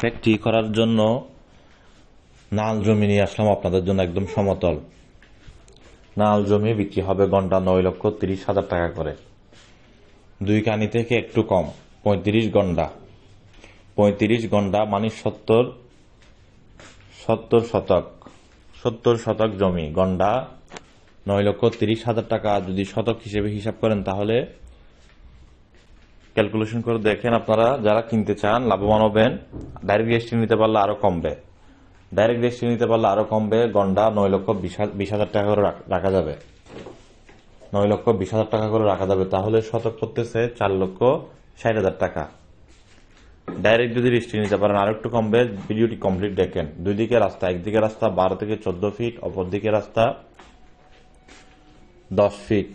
Factory করার জন্য নাল জমি নিয়ে আসলাম আপনাদের জন্য একদম সমতল। নাল জমি বিক্রি হবে ঘণ্টা নয় লক্ষ তিরিশ হাজার টাকা করে। দুই কানি থেকে একটু কম, পঁয়ত্রিশ ঘণ্টা। পঁয়ত্রিশ ঘণ্টা মানে সত্তর সত্তর শতক। সত্তর শতক জমি গন্ডা নয় লক্ষ তিরিশ হাজার টাকা। যদি শতক হিসেবে হিসাব করেন তাহলে ক্যালকুলেশন করে দেখেন আপনারা, যারা কিনতে চান, লাভবান হবেন। ডাইরেক্ট রেজিস্ট্রি নিতে পারলে আরও কমবে। ডাইরেক্ট রেজিস্ট্রি নিতে পারলে আরও কমবে। গন্ডা নয় লক্ষ বিশ হাজার টাকা করে রাখা যাবে। নয় লক্ষ বিশ হাজার টাকা করে রাখা যাবে। তাহলে শতক করতেছে চার লক্ষ ষাট হাজার টাকা। ডাইরেক্ট যদি রেজিস্ট্রি নিতে পারেন, আর একটু কমবে। ভিডিওটি কমপ্লিট দেখেন। দুই দিকে রাস্তা একদিকে রাস্তা, বারো থেকে চোদ্দ ফিট অপর দিকে রাস্তা, দশ ফিট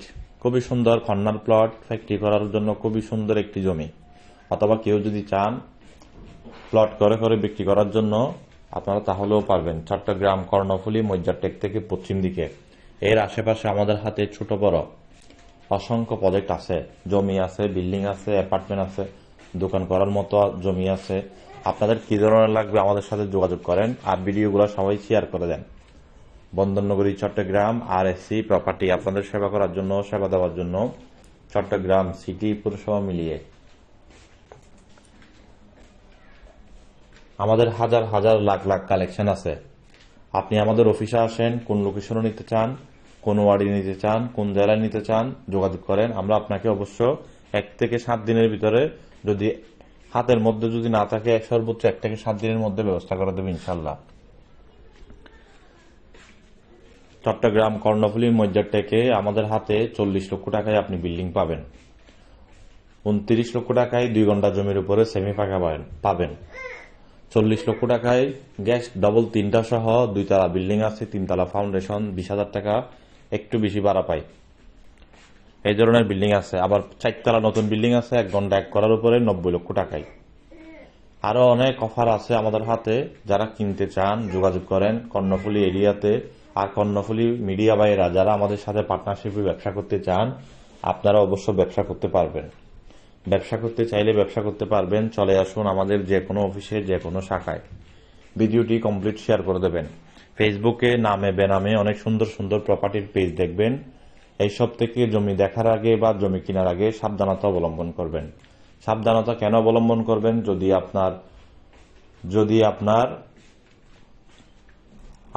খুবই সুন্দর কর্নার প্লট ফ্যাক্টরি করার জন্য খুবই সুন্দর একটি জমি। অথবা কেউ যদি চান প্লট করে করে বিক্রি করার জন্য, আপনারা তাহলেও পারবেন। চট্টগ্রাম, কর্ণফুলী, মজ্জারটেক থেকে পশ্চিম দিকে। এর আশেপাশে আমাদের হাতে ছোট বড় অসংখ্য প্রজেক্ট আছে। জমি আছে বিল্ডিং আছে অ্যাপার্টমেন্ট আছে, দোকান করার মতো জমি আছে। আপনাদের কি ধরনের লাগবে আমাদের সাথে যোগাযোগ করেন আর ভিডিওগুলো সবাই শেয়ার করে দেন। বন্দরনগরী, চট্টগ্রাম আর এসসি প্রপার্টি আপনাদের সেবা করার জন্য, সেবা দেওয়ার জন্য চট্টগ্রাম সিটি পুরসভা মিলিয়ে। আমাদের হাজার হাজার লাখ লাখ কালেকশন আছে। আপনি আমাদের অফিসে আসেন, কোন লোকেশনে নিতে চান, কোন ওয়ার্ডে নিতে চান, কোন জেলায় নিতে চান, যোগাযোগ করেন। আমরা আপনাকে অবশ্য এক থেকে সাত দিনের ভিতরে যদি হাতের মধ্যে যদি না থাকে, সর্বোচ্চ এক থেকে সাত দিনের মধ্যে ব্যবস্থা করে দেবে ইনশাল্লাহ চট্টগ্রাম কর্ণফুলী মজ্জারটেকে আমাদের হাতে চল্লিশ লক্ষ টাকায় আপনি বিল্ডিং পাবেন। উনত্রিশ লক্ষ টাকায় দুই ঘণ্টা জমির উপরে সেমি পাকা পাবেন- চল্লিশ লক্ষ টাকায় গ্যাস ডবল তিনটা সহ দুইতলা বিল্ডিং আছে, তিনতলা ফাউন্ডেশন বিশ হাজার টাকা, একটু বেশি ভাড়া পাই। এই ধরনের বিল্ডিং আছে। আবার চারতলা নতুন বিল্ডিং আছে, এক ঘণ্টা এক করার উপরে নব্বই লক্ষ টাকায়। আরও অনেক অফার আছে আমাদের হাতে। যারা কিনতে চান, যোগাযোগ করেন কর্ণফুলী এরিয়াতে আর কর্ণফুলী মিডিয়া বাইরা যারা আমাদের সাথে পার্টনারশিপে ব্যবসা করতে চান, আপনারা অবশ্য ব্যবসা করতে পারবেন। ব্যবসা করতে চাইলে ব্যবসা করতে পারবেন। চলে আসুন আমাদের যে কোনো অফিসে, যে কোনো শাখায়। ভিডিওটি কমপ্লিট শেয়ার করে দেবেন। ফেসবুকে নামে বেনামে অনেক সুন্দর সুন্দর প্রপার্টির পেজ দেখবেন। এইসব থেকে জমি দেখার আগে বা জমি কেনার আগে সাবধানতা অবলম্বন করবেন। সাবধানতা কেন অবলম্বন করবেন? যদি আপনার যদি আপনার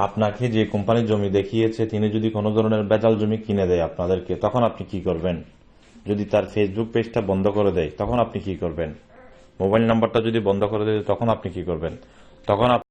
আপনাকে যে কোম্পানির জমি দেখিয়েছে, তিনি যদি কোনো ধরনের বেজাল জমি কিনে দেয় আপনাদেরকে, তখন আপনি কি করবেন? যদি তার ফেসবুক পেজটা বন্ধ করে দেয়, তখন আপনি কি করবেন? মোবাইল নাম্বারটা যদি বন্ধ করে দেয়, তখন আপনি কি করবেন? তখন